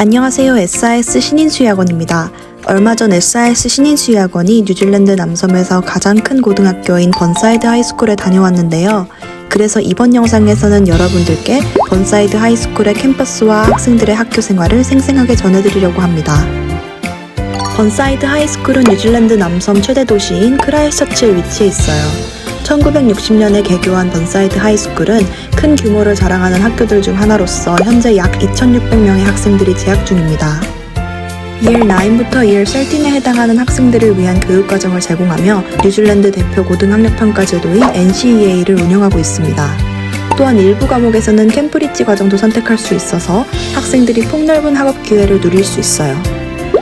안녕하세요. SIS 신인수의학원입니다. 얼마 전 SIS 신인수의학원이 뉴질랜드 남섬에서 가장 큰 고등학교인 번사이드 하이스쿨에 다녀왔는데요. 그래서 이번 영상에서는 여러분들께 번사이드 하이스쿨의 캠퍼스와 학생들의 학교 생활을 생생하게 전해드리려고 합니다. 번사이드 하이스쿨은 뉴질랜드 남섬 최대 도시인 크라이스처치에 위치해 있어요. 1960년에 개교한 번사이드 하이스쿨은 큰 규모를 자랑하는 학교들 중 하나로서 현재 약 2,600명의 학생들이 재학 중입니다. Year 9부터 Year 13에 해당하는 학생들을 위한 교육과정을 제공하며 뉴질랜드 대표 고등학력평가 제도인 NCEA를 운영하고 있습니다. 또한 일부 과목에서는 캠브리지 과정도 선택할 수 있어서 학생들이 폭넓은 학업 기회를 누릴 수 있어요.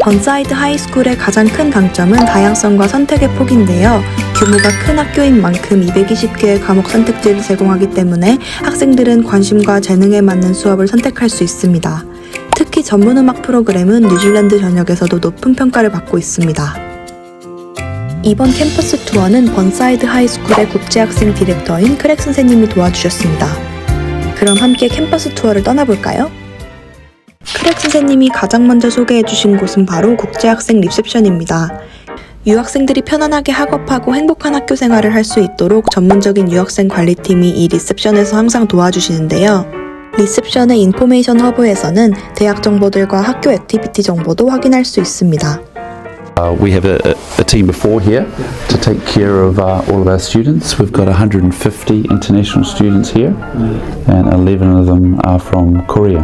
번사이드 하이스쿨의 가장 큰 강점은 다양성과 선택의 폭인데요. 규모가 큰 학교인 만큼 220개의 과목 선택지를 제공하기 때문에 학생들은 관심과 재능에 맞는 수업을 선택할 수 있습니다. 특히 전문 음악 프로그램은 뉴질랜드 전역에서도 높은 평가를 받고 있습니다. 이번 캠퍼스 투어는 번사이드 하이스쿨의 국제학생 디렉터인 크랙 선생님이 도와주셨습니다. 그럼 함께 캠퍼스 투어를 떠나볼까요? 선생님이 가장 먼저 소개해 주신 곳은 바로 국제학생 리셉션입니다. 유학생들이 편안하게 학업하고 행복한 학교 생활을 할 수 있도록 전문적인 유학생 관리팀이 이 리셉션에서 항상 도와주시는데요. 리셉션의 인포메이션 허브에서는 대학 정보들과 학교 액티비티 정보도 확인할 수 있습니다. Uh, we have a, a, team of four here to take care of uh, all of our students. We've got 150 international students here, and 11 of them are from Korea.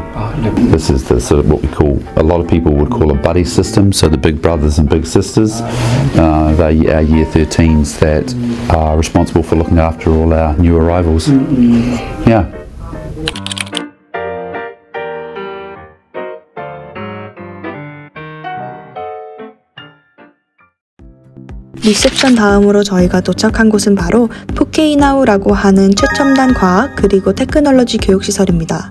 This is the sort of what we call, a lot of people would call a buddy system, so the big brothers and big sisters. Uh, they are year 13s that are responsible for looking after all our new arrivals. Yeah. 리셉션 다음으로 저희가 도착한 곳은 바로 푸케이나우라고 하는 최첨단 과학 그리고 테크놀로지 교육시설입니다.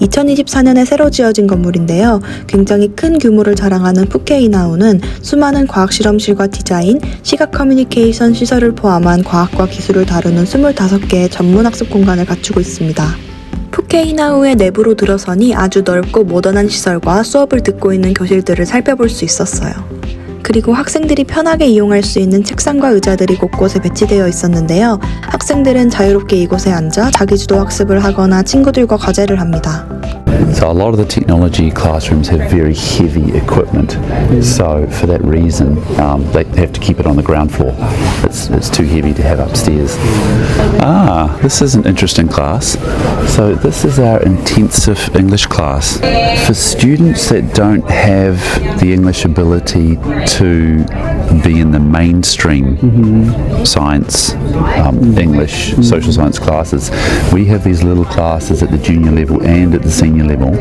2024년에 새로 지어진 건물인데요. 굉장히 큰 규모를 자랑하는 푸케이나우는 수많은 과학 실험실과 디자인, 시각 커뮤니케이션 시설을 포함한 과학과 기술을 다루는 25개의 전문 학습 공간을 갖추고 있습니다. 푸케이나우의 내부로 들어서니 아주 넓고 모던한 시설과 수업을 듣고 있는 교실들을 살펴볼 수 있었어요. 그리고 학생들이 편하게 이용할 수 있는 책상과 의자들이 곳곳에 배치되어 있었는데요. 학생들은 자유롭게 이곳에 앉아 자기주도 학습을 하거나 친구들과 과제를 합니다. So a lot of the technology classrooms have very heavy equipment. So for that reason, um, they have to keep it on the ground floor. It's, it's too heavy to have upstairs. Ah, this is an interesting class. So this is our intensive English class for students that don't have the English ability to be in the mainstream science, um, English, social science classes. We have these little classes at the junior level and at the senior level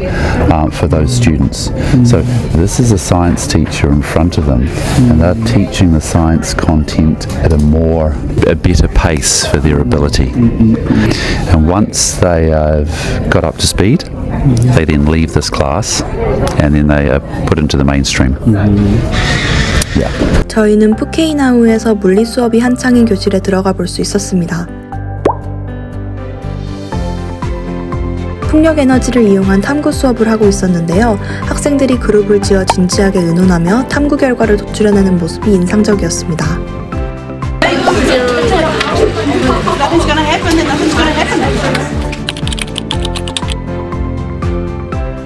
um, for those students. So this is a science teacher in front of them, and they're teaching the science content at a more, a better pace for their ability. And once they have got up to speed, they then leave this class, and then they are put into the mainstream. 저희는 푸케이나우에서 물리 수업이 한창인 교실에 들어가 볼 수 있었습니다. 풍력 에너지를 이용한 탐구 수업을 하고 있었는데요. 학생들이 그룹을 지어 진지하게 의논하며 탐구 결과를 도출해내는 모습이 인상적이었습니다.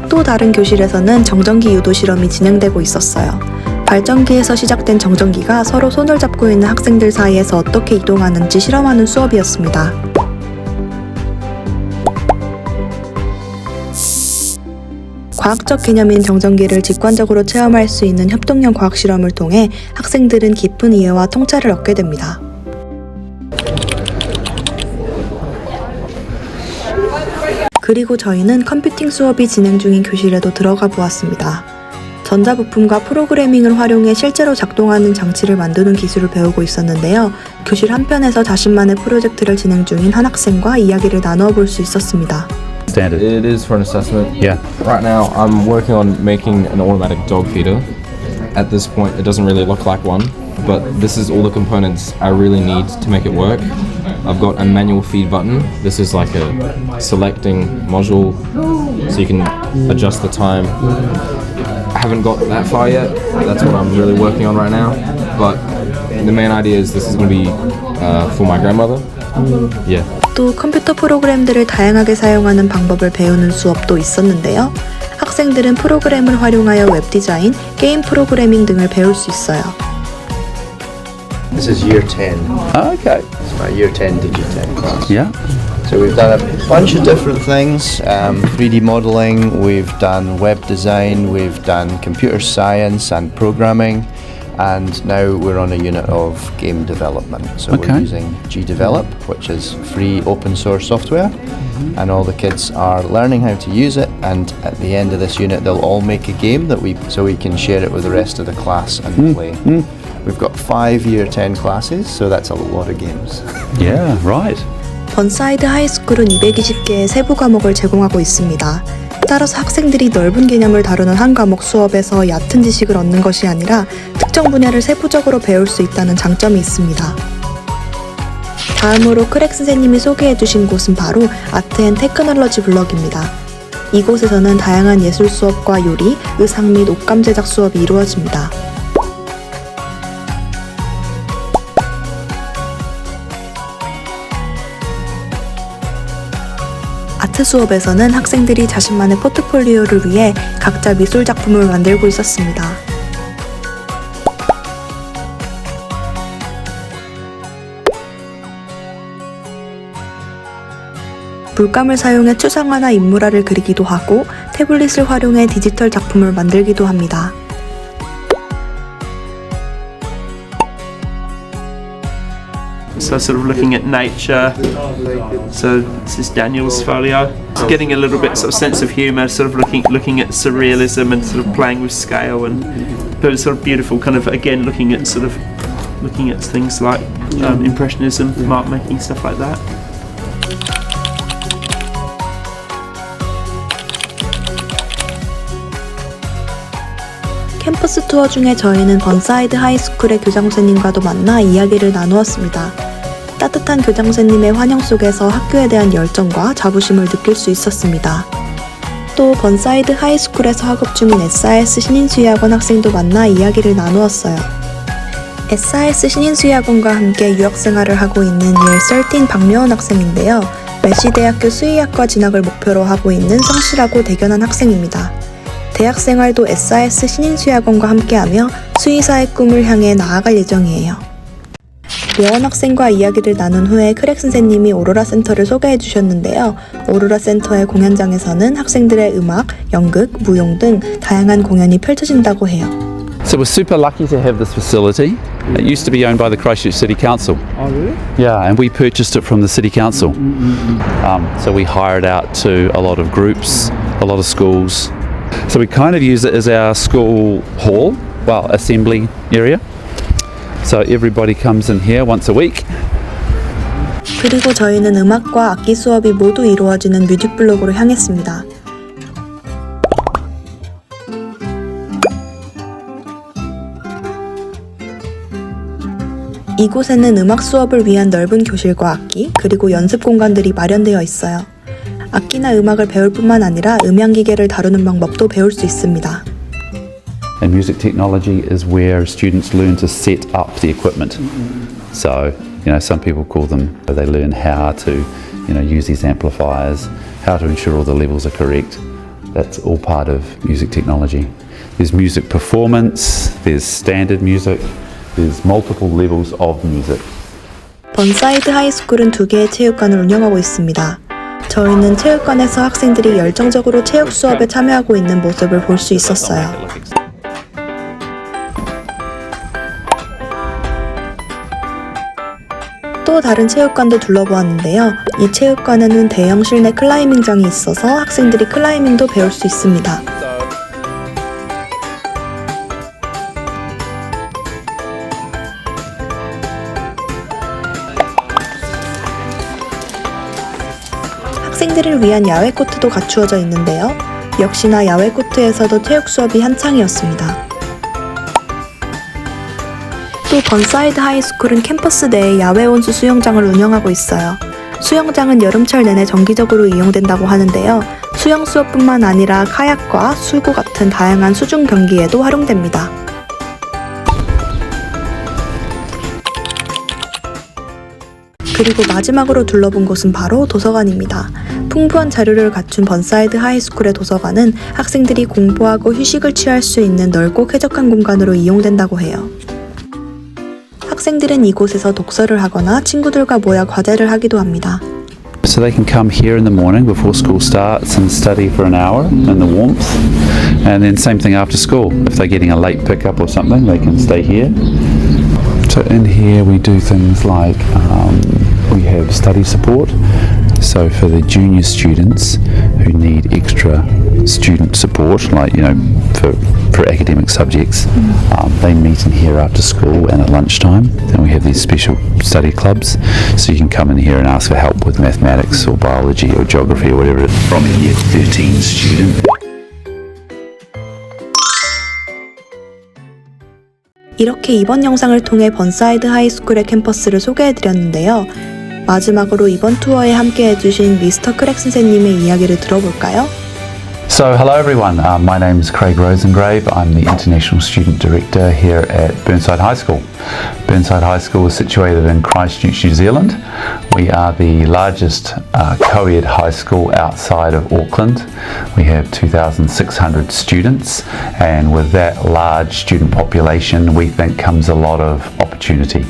또 다른 교실에서는 정전기 유도 실험이 진행되고 있었어요. 발전기에서 시작된 정전기가 서로 손을 잡고 있는 학생들 사이에서 어떻게 이동하는지 실험하는 수업이었습니다. 과학적 개념인 정전기를 직관적으로 체험할 수 있는 협동형 과학 실험을 통해 학생들은 깊은 이해와 통찰을 얻게 됩니다. 그리고 저희는 컴퓨팅 수업이 진행 중인 교실에도 들어가 보았습니다. 전자부품과 프로그래밍을 활용해 실제로 작동하는 장치를 만드는 기술을 배우고 있었는데요. 교실 한편에서 자신만의 프로젝트를 진행 중인 한 학생과 이야기를 나누어 볼수 있었습니다. Standard. It is for an assessment. Yeah. Right now, I'm working on making an automatic dog feeder. At this point, it doesn't really look like one, but this is all the components I really need to make it work. I've got a manual feed button. This is like a selecting module, so you can adjust the time. Haven't got that far yet. That's what I'm really working on right now. But the main idea is this is going to be uh, for my grandmother. Yeah. 또 컴퓨터 프로그램들을 다양하게 사용하는 방법을 배우는 수업도 있었는데요. 학생들은 프로그램을 활용하여 웹 디자인, 게임 프로그래밍 등을 배울 수 있어요. This is year 10. Okay. It's my year 10 Digitech class. Yeah. So we've done a bunch of different things um, 3D modeling, we've done web design, we've done computer science and programming, and now we're on a unit of game development. So Okay. we're using GDevelop, which is free open source software, mm-hmm. and all the kids are learning how to use it. And at the end of this unit, they'll all make a game that we so we can share it with the rest of the class and mm, play. Mm. We've got five year 10 classes, so that's a lot of games. Yeah, right. 번사이드 하이스쿨은 220개의 세부 과목을 제공하고 있습니다. 따라서 학생들이 넓은 개념을 다루는 한 과목 수업에서 얕은 지식을 얻는 것이 아니라 특정 분야를 세부적으로 배울 수 있다는 장점이 있습니다. 다음으로 크랙 선생님이 소개해 주신 곳은 바로 아트 앤 테크놀로지 블럭입니다. 이곳에서는 다양한 예술 수업과 요리, 의상 및 옷감 제작 수업이 이루어집니다. 아트 수업에서는 학생들이 자신만의 포트폴리오를 위해 각자 미술 작품을 만들고 있었습니다. 물감을 사용해 추상화나 인물화를 그리기도 하고 태블릿을 활용해 디지털 작품을 만들기도 합니다. So sort of looking at nature. So this is Daniel's folio. It's getting a little bit sort of sense of humour, sort of looking looking at surrealism and sort of playing with scale and but it's sort of beautiful kind of again looking at sort of looking at things like um, impressionism, mark making, stuff like that. 캠퍼스 투어 중에 저희는 번사이드 하이스쿨의 교장선생님과도 만나 이야기를 나누었습니다. 따뜻한 교장선생님의 환영 속에서 학교에 대한 열정과 자부심을 느낄 수 있었습니다. 또 번사이드 하이스쿨에서 학업 중인 SIS 신인수의학원 학생도 만나 이야기를 나누었어요. SIS 신인수의학원과 함께 유학생활을 하고 있는 year 13 박묘원 학생인데요. 메시대학교 수의학과 진학을 목표로 하고 있는 성실하고 대견한 학생입니다. 대학 생활도 SIS 신인수의학원과 함께하며 수의사의 꿈을 향해 나아갈 예정이에요. 묘원 학생과 이야기를 나눈 후에 크랙 선생님이 오로라 센터를 소개해 주셨는데요. 오로라 센터의 공연장에서는 학생들의 음악, 연극, 무용 등 다양한 공연이 펼쳐진다고 해요. So we're super lucky to have this facility. It used to be owned by the Christchurch City Council. Oh, really? Yeah, and we purchased it from the City Council. Um, so we hire it out to a lot of groups, a lot of schools. So we kind of use it as our school hall, well, assembly area. So everybody comes in here once a week. 그리고 저희는 음악과 악기 수업이 모두 이루어지는 뮤직블록으로 향했습니다. 이곳에는 음악 수업을 위한 넓은 교실과 악기, 그리고 연습 공간들이 마련되어 있어요. 악기나 음악을 배울 뿐만 아니라 음향기계를 다루는 방법도 배울 수 있습니다. And music technology is where students learn to set up the equipment. So, you know, some people call them, they learn how to, you know, use these amplifiers, how to ensure all the levels are correct. That's all part of music technology. There's music performance, there's standard music, there's multiple levels of music. 번사이드 하이스쿨은 두 개의 체육관을 운영하고 있습니다. 저희는 체육관에서 학생들이 열정적으로 체육 수업에 참여하고 있는 모습을 볼 수 있었어요. 또 다른 체육관도 둘러보았는데요. 이 체육관에는 대형 실내 클라이밍장이 있어서 학생들이 클라이밍도 배울 수 있습니다. 학생들을 위한 야외 코트도 갖추어져 있는데요. 역시나 야외 코트에서도 체육 수업이 한창이었습니다. 또 번사이드 하이스쿨은 캠퍼스 내에 야외 온수 수영장을 운영하고 있어요. 수영장은 여름철 내내 정기적으로 이용된다고 하는데요. 수영 수업뿐만 아니라 카약과 수구 같은 다양한 수중 경기에도 활용됩니다. 그리고 마지막으로 둘러본 곳은 바로 도서관입니다. 풍부한 자료를 갖춘 번사이드 하이스쿨의 도서관은 학생들이 공부하고 휴식을 취할 수 있는 넓고 쾌적한 공간으로 이용된다고 해요. 학생들은 이곳에서 독서를 하거나 친구들과 모여 과제를 하기도 합니다. So they can come here in the morning before school starts and study for an hour in the warmth. And then same thing after school. If they're getting a late pickup or something, they can stay here. So in here we do things like um, we have study support. So for the junior students who need extra student support, like you know for, for academic subjects, um, they meet in here after school and at lunchtime. And we have these special study clubs, so you can come in here and ask for help with mathematics or biology or geography or whatever it is from a year 13 student. 이렇게 이번 영상을 통해 번사이드 하이스쿨의 캠퍼스를 소개해드렸는데요. 마지막으로 이번 투어에 함께 해주신 미스터 크랙 선생님의 이야기를 들어볼까요? so, hello everyone. Uh, my name is Craig Rosengrave. I'm the International Student Director here at Burnside High School. Burnside High School is situated in Christchurch, New Zealand. We are the largest uh, co ed high school outside of Auckland. We have 2,600 students, and with that large student population, we think comes a lot of opportunity.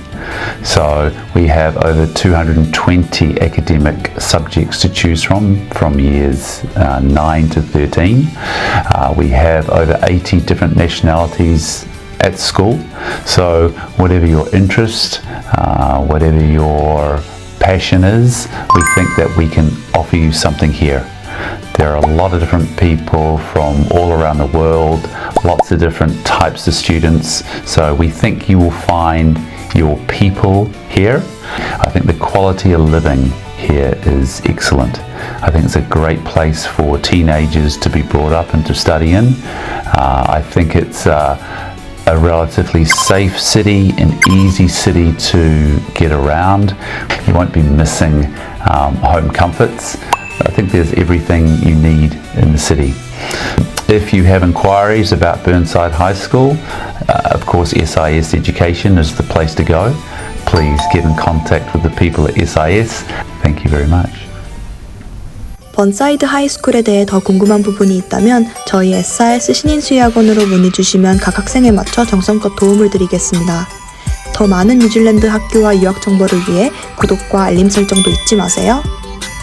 So we have over 220 academic subjects to choose from, from years uh, 9 to 13. Uh, we have over 80 different nationalities at school. So whatever your interest, uh, whatever your passion is, we think that we can offer you something here. There are a lot of different people from all around the world, lots of different types of students. So we think you will find your people here. I think the quality of living here is excellent. I think it's a great place for teenagers to be brought up and to study in. Uh, I think it's uh, a relatively safe city, an easy city to get around. You won't be missing um, home comforts. I think there's everything you need in the city. If you have inquiries about Burnside High School, uh, of course, SIS Education is the place to go. Please get in contact with the people at SIS. Thank you very much. 번사이드 하이스쿨에 대해 더 궁금한 부분이 있다면 저희 SRS 신인수의학원으로 문의 주시면 각 학생에 맞춰 정성껏 도움을 드리겠습니다. 더 많은 뉴질랜드 학교와 유학 정보를 위해 구독과 알림 설정도 잊지 마세요.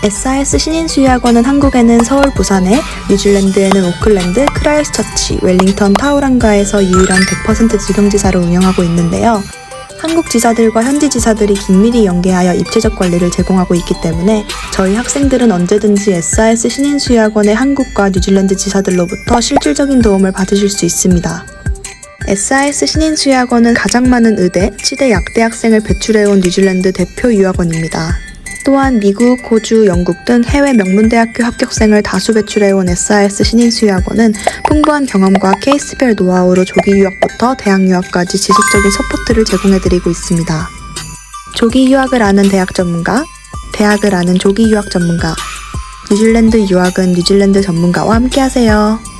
SRS 신인수의학원은 한국에는 서울, 부산에, 뉴질랜드에는 오클랜드, 크라이스처치, 웰링턴, 타우랑가에서 유일한 100% 직영지사를 운영하고 있는데요. 한국 지사들과 현지 지사들이 긴밀히 연계하여 입체적 관리를 제공하고 있기 때문에 저희 학생들은 언제든지 SRS 신인수의학원의 한국과 뉴질랜드 지사들로부터 실질적인 도움을 받으실 수 있습니다. SIS 신인수의학원은 가장 많은 의대, 치대 약대 학생을 배출해온 뉴질랜드 대표 유학원입니다. 또한 미국, 호주, 영국 등 해외 명문대학교 합격생을 다수 배출해온 SIS 신인수의학원은 풍부한 경험과 케이스별 노하우로 조기 유학부터 대학 유학까지 지속적인 서포트를 제공해드리고 있습니다. 조기 유학을 아는 대학 전문가, 대학을 아는 조기 유학 전문가, 뉴질랜드 유학은 뉴질랜드 전문가와 함께하세요.